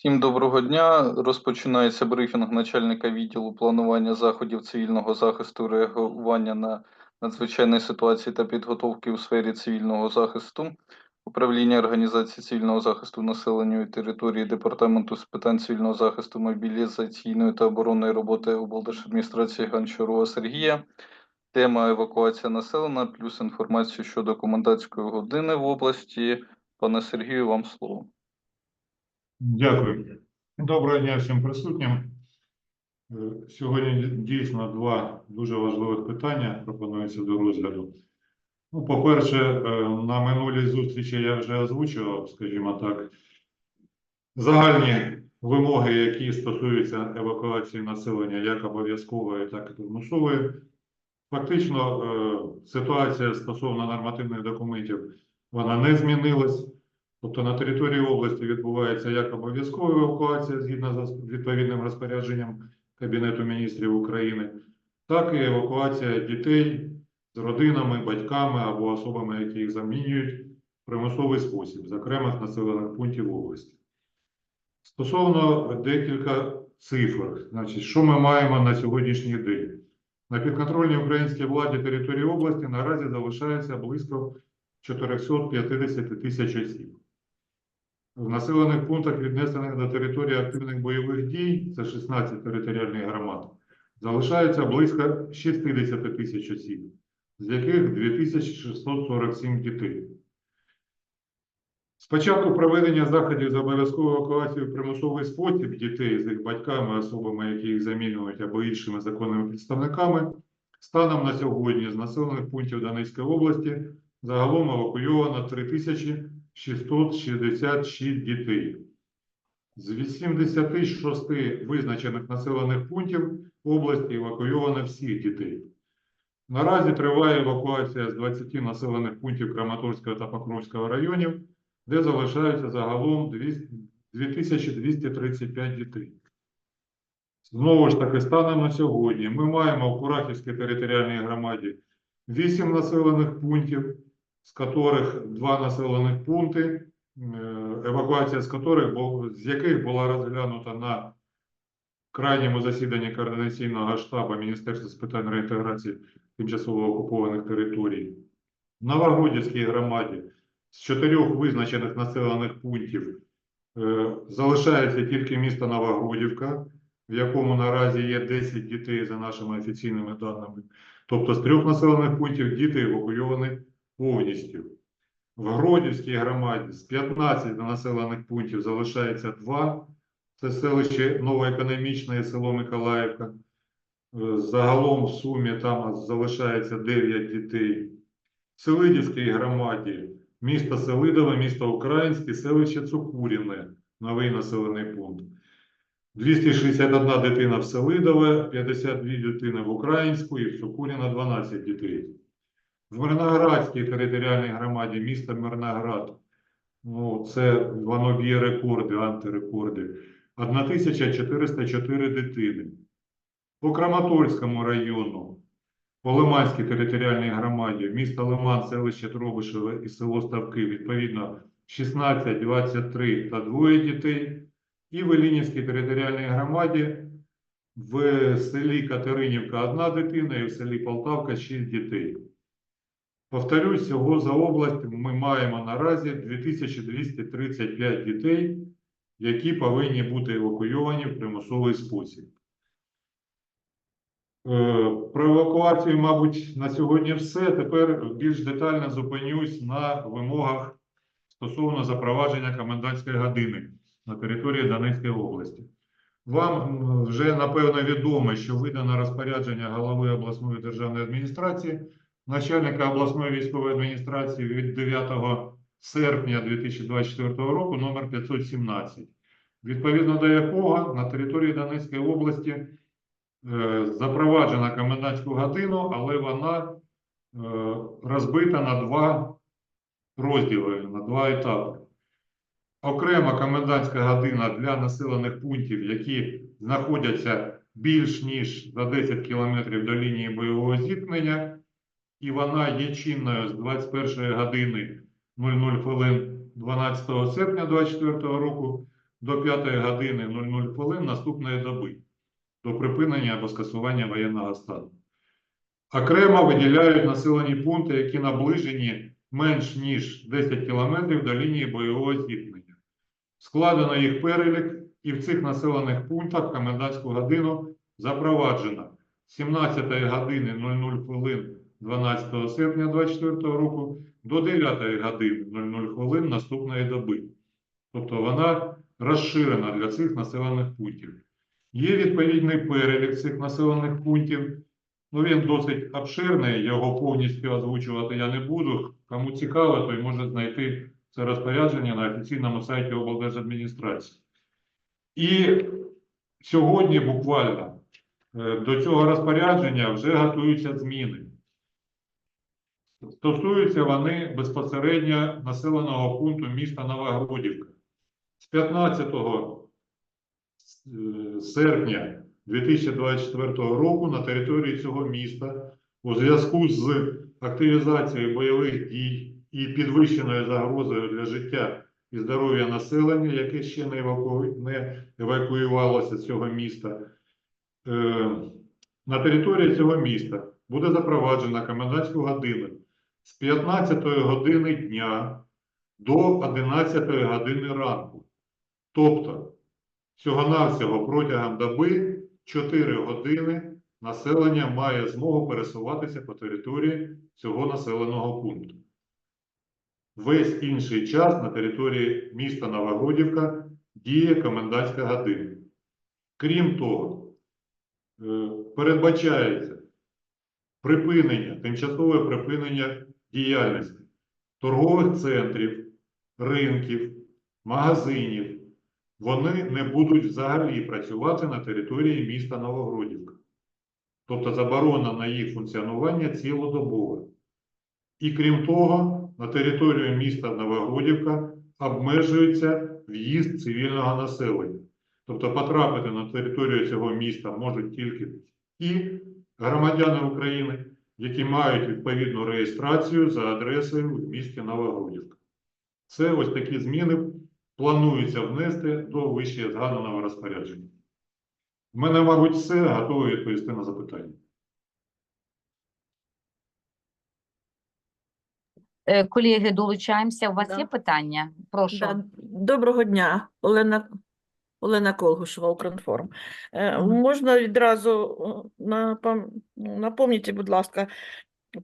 Всім доброго дня. Розпочинається брифінг начальника відділу планування заходів цивільного захисту реагування на надзвичайні ситуації та підготовки у сфері цивільного захисту. Управління організації цивільного захисту населення і території департаменту з питань цивільного захисту, мобілізаційної та оборонної роботи облдержадміністрації Гончарова Сергія. Тема евакуація населення плюс інформацію щодо комендантської години в області. Пане Сергію, вам слово. Дякую. Доброго дня всім присутнім. Е, Сьогодні дійсно два дуже важливих питання пропонуються до розгляду. Ну, по-перше, е, на минулій зустрічі я вже озвучував, скажімо так, загальні вимоги, які стосуються евакуації населення як обов'язкової, так і примусової. Фактично, е, ситуація стосовно нормативних документів вона не змінилась. Тобто на території області відбувається як обов'язкова евакуація згідно з відповідним розпорядженням Кабінету міністрів України, так і евакуація дітей з родинами, батьками або особами, які їх замінюють в примусовий спосіб з окремих населених пунктів області. Стосовно декілька цифр, значить, що ми маємо на сьогоднішній день? На підконтрольній українській владі території області наразі залишається близько 450 тисяч осіб. В населених пунктах, віднесених до території активних бойових дій, це 16 територіальних громад, залишається близько 60 тисяч осіб, з яких 2647 дітей. З початку проведення заходів з обов'язковою евакуацією в примусовий спосіб дітей з їх батьками, особами, які їх замінюють, або іншими законними представниками, станом на сьогодні з населених пунктів Донецької області загалом евакуйовано 3666 дітей. З 86 визначених населених пунктів області евакуйовано всіх дітей. Наразі триває евакуація з 20 населених пунктів Краматорського та Покровського районів, де залишаються загалом 2235 дітей. Знову ж таки, станом на сьогодні ми маємо в Курахівській територіальній громаді 8 населених пунктів, з яких два населених пункти, е, евакуація з бу- з яких була розглянута на крайньому засіданні координаційного штабу Міністерства з питань реінтеграції тимчасово окупованих територій. В громаді з чотирьох визначених населених пунктів е, залишається тільки місто Новогродівка, в якому наразі є 10 дітей за нашими офіційними даними. Тобто з трьох населених пунктів діти евакуйовані повністю. В Гродівській громаді з 15 населених пунктів залишається 2. Це селище Новоекономічне і село Миколаївка. Е, Загалом в сумі там залишається 9 дітей. В Селидівській громаді місто Селидове, місто Українське, селище Цукуріне, новий населений пункт. 261 дитина в Селидове, 52 дитини в Українську і в Цукуріна 12 дітей. В Мирноградській територіальній громаді міста Мирноград, ну, це воно б'є рекорди, антирекорди. 1404 дитини. По Краматорському району, по Лиманській територіальній громаді, місто Лиман, селище Тробишеве і село Ставки, відповідно, 16, 23 та двоє дітей. І в Іллінівській територіальній громаді в селі Катеринівка одна дитина і в селі Полтавка 6 дітей. Повторюсь, всього за область ми маємо наразі 2235 дітей, які повинні бути евакуйовані в примусовий спосіб. Е, Про евакуацію, мабуть, на сьогодні все. Тепер більш детально зупинюсь на вимогах стосовно запровадження комендантської години на території Донецької області. Вам вже напевно відомо, що видано розпорядження голови обласної державної адміністрації, начальника обласної військової адміністрації від 9 серпня 2024 року номер 517, відповідно до якого на території Донецької області е, запроваджена комендантську годину, але вона е, розбита на два розділи, на два етапи. Окрема комендантська година для населених пунктів, які знаходяться більш ніж за 10 кілометрів до лінії бойового зіткнення, і вона є чинною з 21 години 00 хвилин 12 серпня 2024 року до 5 години 00 хвилин наступної доби до припинення або скасування воєнного стану. Окремо виділяють населені пункти, які наближені менш ніж 10 кілометрів до лінії бойового зіткнення. Складено їх перелік, і в цих населених пунктах комендантську годину запроваджено з 17 години 00 хвилин 12 серпня 2024 року до 9 години 00 хвилин наступної доби. Тобто вона розширена для цих населених пунктів. Є відповідний перелік цих населених пунктів. Ну, він досить обширний, його повністю озвучувати я не буду. Кому цікаво, той може знайти це розпорядження на офіційному сайті облдержадміністрації. І сьогодні буквально е, до цього розпорядження вже готуються зміни. Стосуються вони безпосередньо населеного пункту міста Новогродівка. З 15 е, серпня 2024 року на території цього міста у зв'язку з активізацією бойових дій і підвищеною загрозою для життя і здоров'я населення, яке ще не, еваку... не евакуювалося з цього міста, е, на території цього міста буде запроваджена комендантську годину з 15 години дня до 11 години ранку. Тобто, всього-навсього протягом доби 4 години населення має змогу пересуватися по території цього населеного пункту. Весь інший час на території міста Новогродівка діє комендантська година. Крім того, е, передбачається припинення, тимчасове припинення діяльності торгових центрів, ринків, магазинів. Вони не будуть взагалі працювати на території міста Новогродівка. Тобто заборона на їх функціонування цілодобове. І крім того, на територію міста Новогродівка обмежується в'їзд цивільного населення. Тобто потрапити на територію цього міста можуть тільки ті громадяни України, які мають відповідну реєстрацію за адресою в місті Новогродівка. Це ось такі зміни планується внести до вище згаданого розпорядження. У мене, мабуть, все готовий відповісти на запитання. Е, Колеги, долучаємося. У вас Да. є питання? Прошу. Да, Доброго дня, Олена, Олена Колгушева, Укрінформ. Е. Можна відразу напомніть, будь ласка,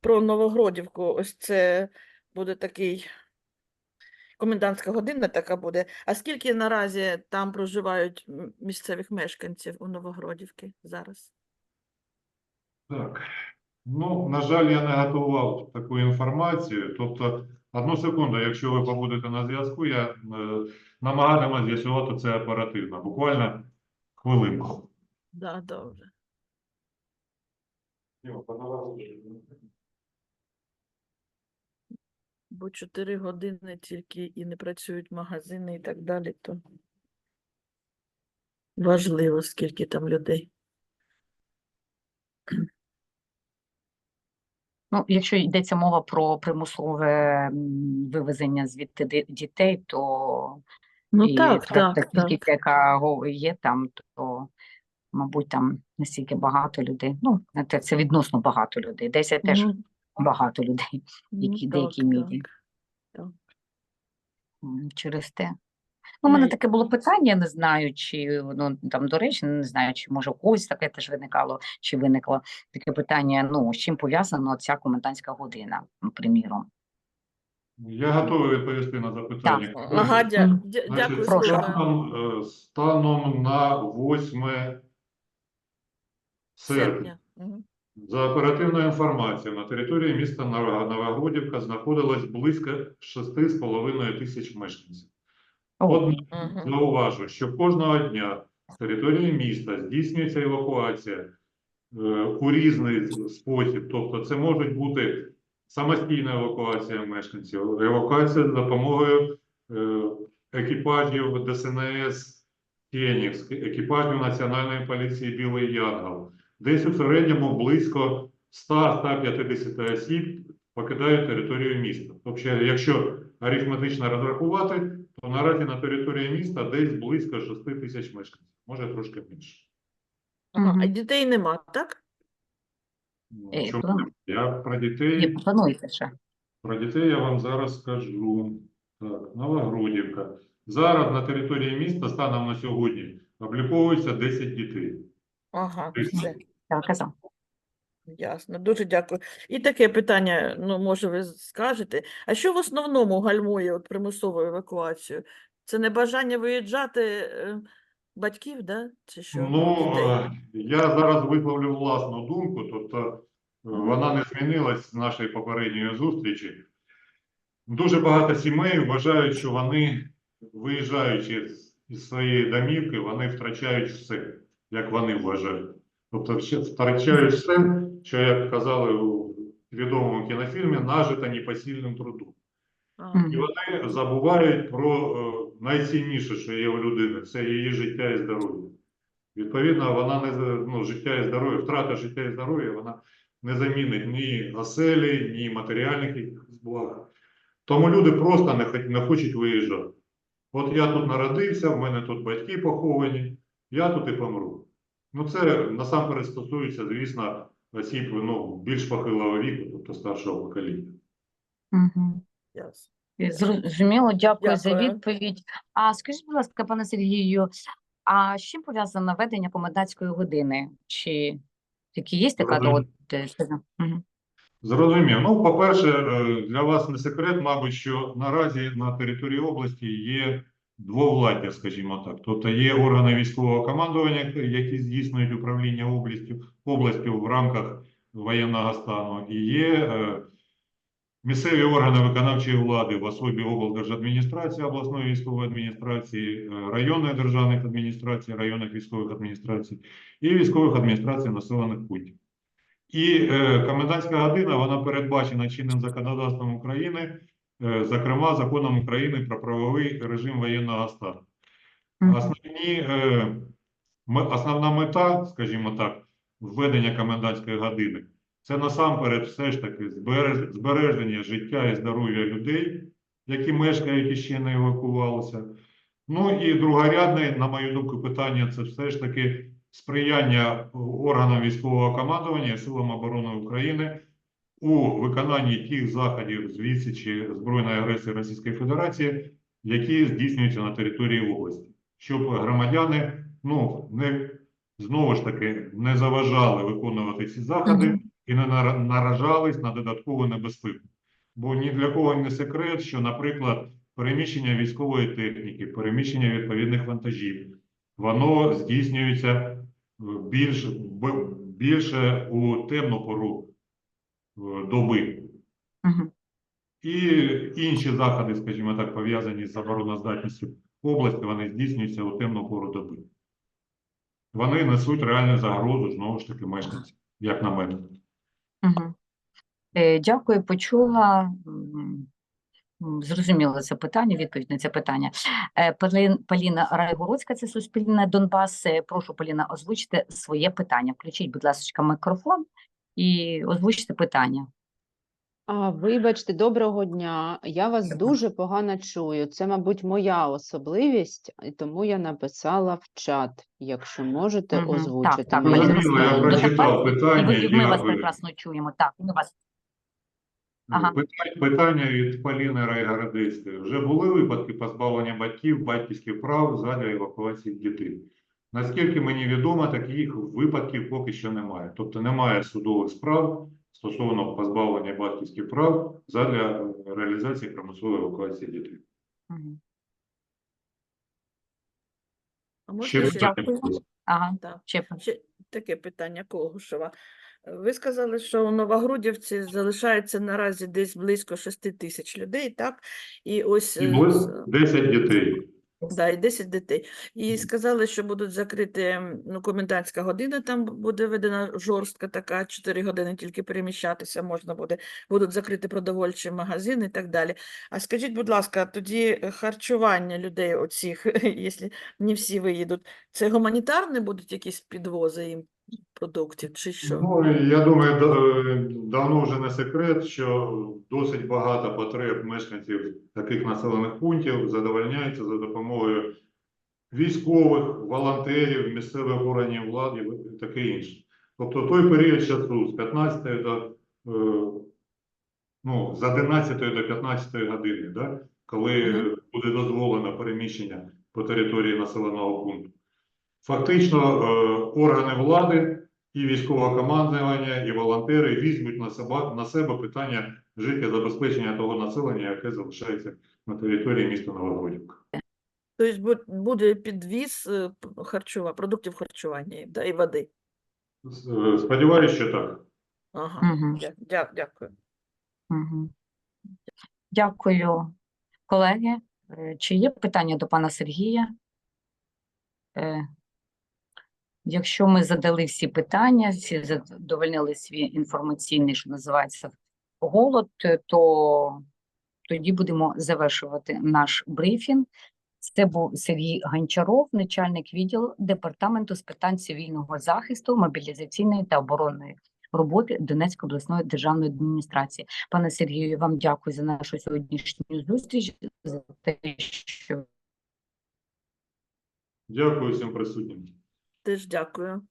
про Новогродівку. Ось це буде такий комендантська година така буде. А скільки наразі там проживають місцевих мешканців у Новогродівці зараз? Так. Ну, на жаль, я не готував таку інформацію. Тобто, одну секунду, якщо ви побудете на зв'язку, я е, намагатимусь з'ясувати це оперативно. Буквально хвилинку. Да, добре. Бо 4 години тільки і не працюють магазини і так далі, то важливо, скільки там людей. Ну, якщо йдеться мова про примусове вивезення звідти дітей, то Ну і так, та- так, так. яка є там, то, мабуть, там настільки багато людей. Ну, це, це відносно багато людей. 10 теж Ну, багато людей ну, які деякі так, мірі. так. через те. Ну, у мене таке було питання, не знаю, чи ну там до речі, не знаю, чи може у когось таке теж виникало, чи виникло таке питання. Ну з чим пов'язана ця комендантська година, приміром. Я готовий відповісти на запитання. Так. Ага, дя, дя- Значить, дякую, Прошу. станом, е, станом на 8 серпня. За оперативною інформацією, на території міста Новогродівка знаходилось близько 6,5 тисяч мешканців. О, Однак зауважу, що кожного дня з території міста здійснюється евакуація е, у різний спосіб. Тобто це можуть бути самостійна евакуація мешканців, евакуація за допомогою е, екіпажів ДСНС Фенікс, екіпажів Національної поліції Білий Янгол. Десь у середньому близько 100-150 осіб покидають територію міста. Тобто, якщо арифметично розрахувати, то наразі на території міста десь близько 6 тисяч мешканців, може трошки менше. Ага, а дітей нема, так? Ну, Е, чому не? Я про Ні, дітей, ще. про дітей я вам зараз скажу. Так, Новогродівка. Зараз на території міста станом на сьогодні обліковується 10 дітей. Ага, Тобто все. Я казав. Ясно, дуже дякую. І таке питання, ну, може, ви скажете, а що в основному гальмує от примусову евакуацію? Це небажання виїжджати е, батьків, да? Чи що? Ну, дітей? е, я зараз висловлю власну думку, тобто е, вона не змінилась з нашої попередньої зустрічі. Дуже багато сімей вважають, що вони, виїжджаючи з- із своєї домівки, вони втрачають все, як вони вважають. Тобто ще втрачають все, що, як казали у відомому кінофільмі, нажито непосильним трудом. Ага. І вони забувають про е, найцінніше, що є у людини, це її життя і здоров'я. Відповідно, вона не ну, життя і здоров'я, втрата життя і здоров'я, вона не замінить ні оселі, ні матеріальних якихось благ. Тому люди просто не, не хочуть виїжджати. От я тут народився, в мене тут батьки поховані, я тут і помру. Ну, це насамперед стосується, звісно, осіб ну, більш похилого віку, тобто старшого покоління. Угу. Ясно. Зрозуміло, дякую за відповідь. А скажіть, будь ласка, пане Сергію, а з чим пов'язано введення комендантської години? Чи таки є така е, за- Мгм. Зрозумів. Ну, по-перше, е, для вас не секрет, мабуть, що наразі на території області є двовладдя, скажімо так. Тобто є органи військового командування, які здійснюють управління областю, областю в рамках воєнного стану, і є е, місцеві органи виконавчої влади в особі облдержадміністрації, обласної військової адміністрації, е, районної державних адміністрацій, районних військових адміністрацій і військових адміністрацій населених пунктів. І е, комендантська година вона передбачена чинним законодавством України, зокрема законом України про правовий режим воєнного стану. Основні, е, основна мета, скажімо так, введення комендантської години це насамперед все ж таки збереження життя і здоров'я людей, які мешкають і ще не евакувалися. Ну і другорядне, на мою думку, питання це все ж таки сприяння органам військового командування і силам оборони України у виконанні тих заходів з відсічі збройної агресії Російської Федерації, які здійснюються на території області, щоб громадяни ну не знову ж таки не заважали виконувати ці заходи і не нара- наражались на додаткову небезпеку. Бо ні для кого не секрет, що, наприклад, переміщення військової техніки, переміщення відповідних вантажів, воно здійснюється е, більш, більше у темну пору доби. Мгм. І інші заходи, скажімо так, пов'язані з обороноздатністю області, вони здійснюються у темну пору доби. Вони несуть реальну загрозу, знову ж таки, мешканцям, як на мене. Е, Дякую, почула. Зрозуміло це питання, відповідь на це питання. Е, Поліна Райгородська, це Суспільне Донбас. Е, Прошу, Поліна, озвучте своє питання. Включіть, будь ласка, мікрофон і озвучте питання. А, вибачте, доброго дня. Я вас Доброго. дуже погано чую. Це, мабуть, моя особливість, і тому я написала в чат. Якщо можете. Так, озвучити так, Поліна, Зрозуміло, я питання. прочитав І питання. ви, і ми вас прекрасно чуємо. Так, ми вас. Ага. Питання, питання від Поліни Райгородецької. Вже були випадки позбавлення батьків батьківських прав задля евакуації дітей. Наскільки мені відомо, таких випадків поки що немає. Тобто немає судових справ стосовно позбавлення батьківських прав задля реалізації примусової евакуації дітей. Мгм. А можна Ще ще? Ага, Так. ще Ще таке питання Когушева. Е, Ви сказали, що у Новогрудівці залишається наразі десь близько 6 тисяч людей, так? І ось І е, були 10 дітей. Да, і 10 дітей. І сказали, що будуть закриті ну, комендантська година, там буде введена жорстка така, 4 години тільки переміщатися можна буде, будуть закриті продовольчі магазини і так далі. А скажіть, будь ласка, тоді е, харчування людей оцих, якщо не всі виїдуть, це гуманітарні будуть якісь підвози їм продуктів, чи що? Ну, я думаю, да- давно вже не секрет, що досить багато потреб мешканців таких населених пунктів задовольняється за допомогою військових, волонтерів, місцевих органів влади і таке інше. Тобто той період часу з 15 до е, ну, з 11 до 15 години, да, коли Мгм. буде дозволено переміщення по території населеного пункту. Фактично, е, органи влади і військове командування, і волонтери візьмуть на себе, на себе питання життєзабезпечення того населення, яке залишається на території міста Новогродівка. Тобто буде підвіз е, харчова, продуктів харчування да, і води. Е, що так. Ага, дя- дя- дякую. Мгм. Дякую, колеги. Чи є питання до пана Сергія? Якщо ми задали всі питання, всі задовольнили свій інформаційний, що називається, голод, то тоді будемо завершувати наш брифінг. Це був Сергій Гончаров, начальник відділу департаменту з питань цивільного захисту, мобілізаційної та оборонної роботи Донецької обласної державної адміністрації. Пане Сергію, вам дякую за нашу сьогоднішню зустріч, за те, що Дякую всім присутнім. Теж дякую.